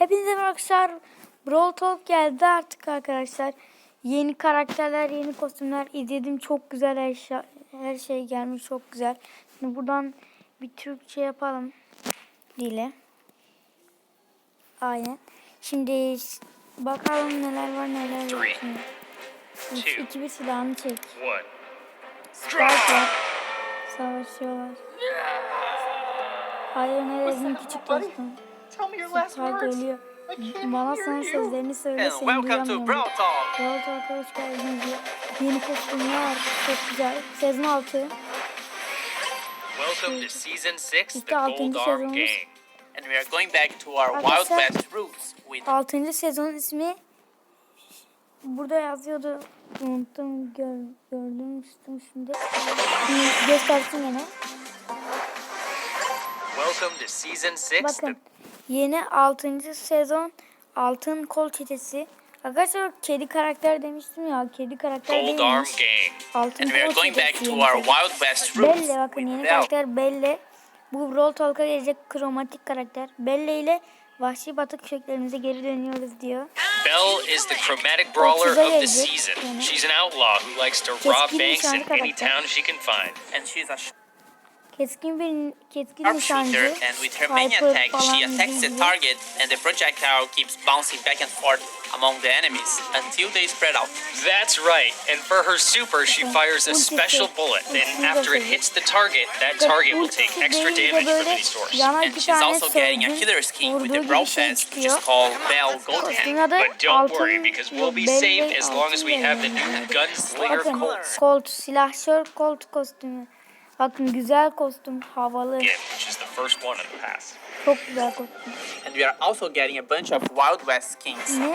Hepinize arkadaşlar. Brawl Talk geldi artık arkadaşlar. Yeni karakterler, yeni kostümler izledim. Çok güzel eşya, her şey gelmiş. Çok güzel. Şimdi buradan bir Türkçe yapalım. Dile. Aynen. Şimdi bakalım neler var neler yok. Şimdi. Üç, iki bir silahını çek. Var. Savaşıyorlar. Hayır ne dedin küçük dostum. Tell me your last Spike words. ölüyor. I can't Bana you. sözlerini söyle And seni welcome to duyamıyorum. Brawl Talk. Brawl Talk'a hoş geldiniz. Yeni kostümler çok güzel. Sezon 6. Welcome to season six, İşte the Gold Arm sezonumuz. Gang. And we are going back to our Wild West roots with 6. sezonun ismi burada yazıyordu. Unuttum gör, görmüştüm şimdi. Bir Göstersin yine. Welcome to season six, Bakın yeni 6. sezon Altın Kol Çetesi. Arkadaşlar kedi karakter demiştim ya. Kedi karakter Gold Arm değilmiş. Gang. Altın and we are Kol going back Çetesi to our. Wild West roots Belle bakın yeni karakter Belle. Bu Brawl Talk'a gelecek kromatik karakter. Belle ile vahşi batık köklerimize geri dönüyoruz diyor. Belle is the chromatic brawler of the season. Yani. She's an outlaw who likes to rob banks in any town she can find. And she's a Keskin bir keskin nişancı. and with her main Sniper attack falan she attacks the gibi. target and the projectile keeps bouncing back and forth among the enemies until they spread out. That's right. And for her super, she fires a special bullet. Then after it hits the target, that target will take extra damage from any source. Yana And iki she's tane also getting a sözcük killer skin with vurduğu the gibi Brawl şey Fest, which çıkıyor. is called Bell Goldhand. Kostümün adı But don't altın worry, because we'll be safe as long as we have the Belle. new Gunslinger Bakın Colt Colt, silahşör Colt kostümü. Bakın güzel kostüm, havalı. Çok güzel kostüm. And we are also getting a bunch of Wild West skins Ne?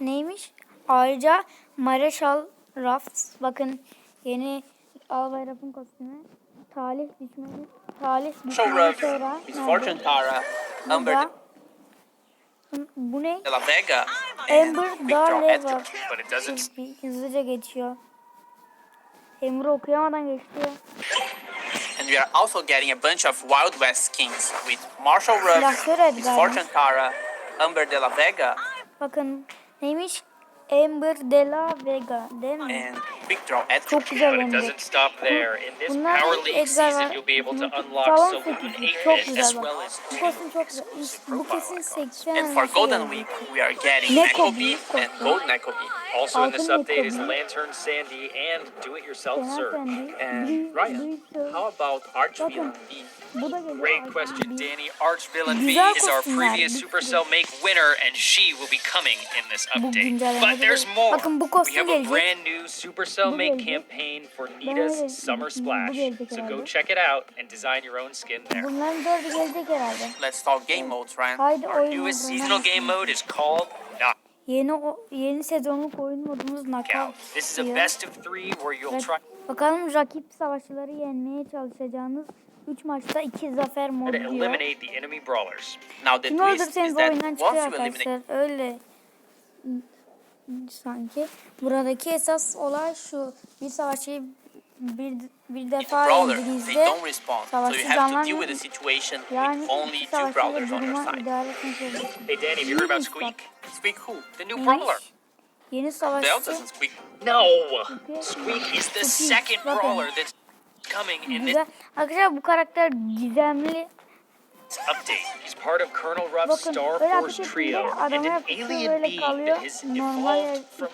Neymiş? Ayrıca Mareşal Rafts. Bakın yeni Albay Raf'ın kostümü. Talih düşmanı. Talih Ruff, sonra. Miss? Fortune Tara, Amber. Bu ne? de la Vega, Amber Darleva. Bir Hızlıca geçiyor. Amber okuyamadan geçiyor. We are also getting a bunch of Wild West skins with Marshall Ruff, Fortune Tara, Amber de la Vega, Bakın neymiş? Amber de la Vega değil mi? and Big. Çok güzel But it doesn't stop there. In this Bunlar Power League season, you'll be able to unlock Saloon 8 as well as Bu kostüm çok güzel. Bu kesin 80 And for Golden. Week, we are getting Neko Bee and kostüm. Gold Neko Bee. Also in this update is Lantern Sandy and Do It Yourself Fena Surge. And Ryan, how about Archvillain Bakın. Bee? Bu da geliyor. Great question, Danny. Archvillain V Güzel is our previous Supercell Make winner, and she will be coming in this update. But there's more. We have a brand new Supercell Bu Make campaign for Nita's Summer Splash. So go check it out and design your own skin there. Bunların dördü gelecek herhalde. Let's talk game modes, Ryan. Haydi Our oyun newest seasonal game mode is called Knockout. Yeni o- yeni sezonluk oyun modumuz Knockout. This is a diyor. best of three where you'll try bakalım rakip savaşçıları yenmeye çalışacağınız 3 maçta 2 zafer modu to diyor. eliminate the enemy brawlers. Now the Kim twist öldürseniz is that oyundan once çıkıyor you eliminate arkadaşlar. Öyle sanki. Buradaki esas olay şu. Bir savaşçıyı bir, bir defa. So savaşçı canlanmıyor. yani iki savaşçıyla duruma idare etmek zorundasın. Neymiş? brawler. Yeni savaşçı. No! Squeak is the second brawler that's coming in this güzel. Arkadaşlar bu karakter gizemli. Update. He's part of Colonel Ruff's Bakın Star Force trio and an alien being that has evolved from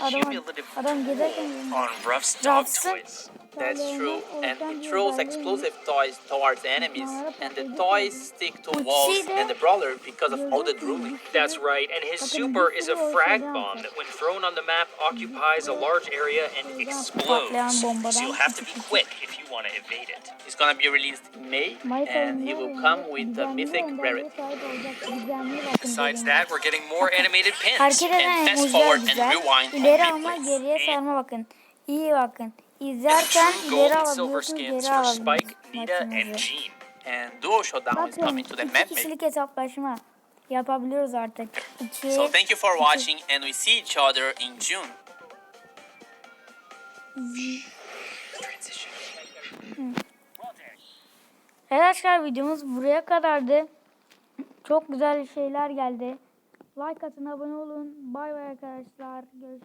adam, cumulative adam on Ruff's dog toys. That's true, and it throws explosive toys towards enemies, and the toys stick to walls and the brawler because of all the drooling. That's right, and his super is a frag bomb that, when thrown on the map, occupies a large area and explodes. So you'll have to be quick if you want to evade it. It's gonna be released in May, and it will come with the mythic rarity. sahip olacak. Gizemli bakın Besides that, we're getting more animated pins. And fast forward and rewind on İleri alma replays. geriye sarma bakın. İyi bakın. İzlerken geri alabiliyorsunuz Nita, and maçınızı. Bakın coming to the iki kişilik hesaplaşma yapabiliyoruz artık. İki, So thank you for watching, and we see each other in June. Evet arkadaşlar videomuz buraya kadardı. Çok güzel şeyler geldi. Like atın, abone olun. Bay bay arkadaşlar. Görüşürüz.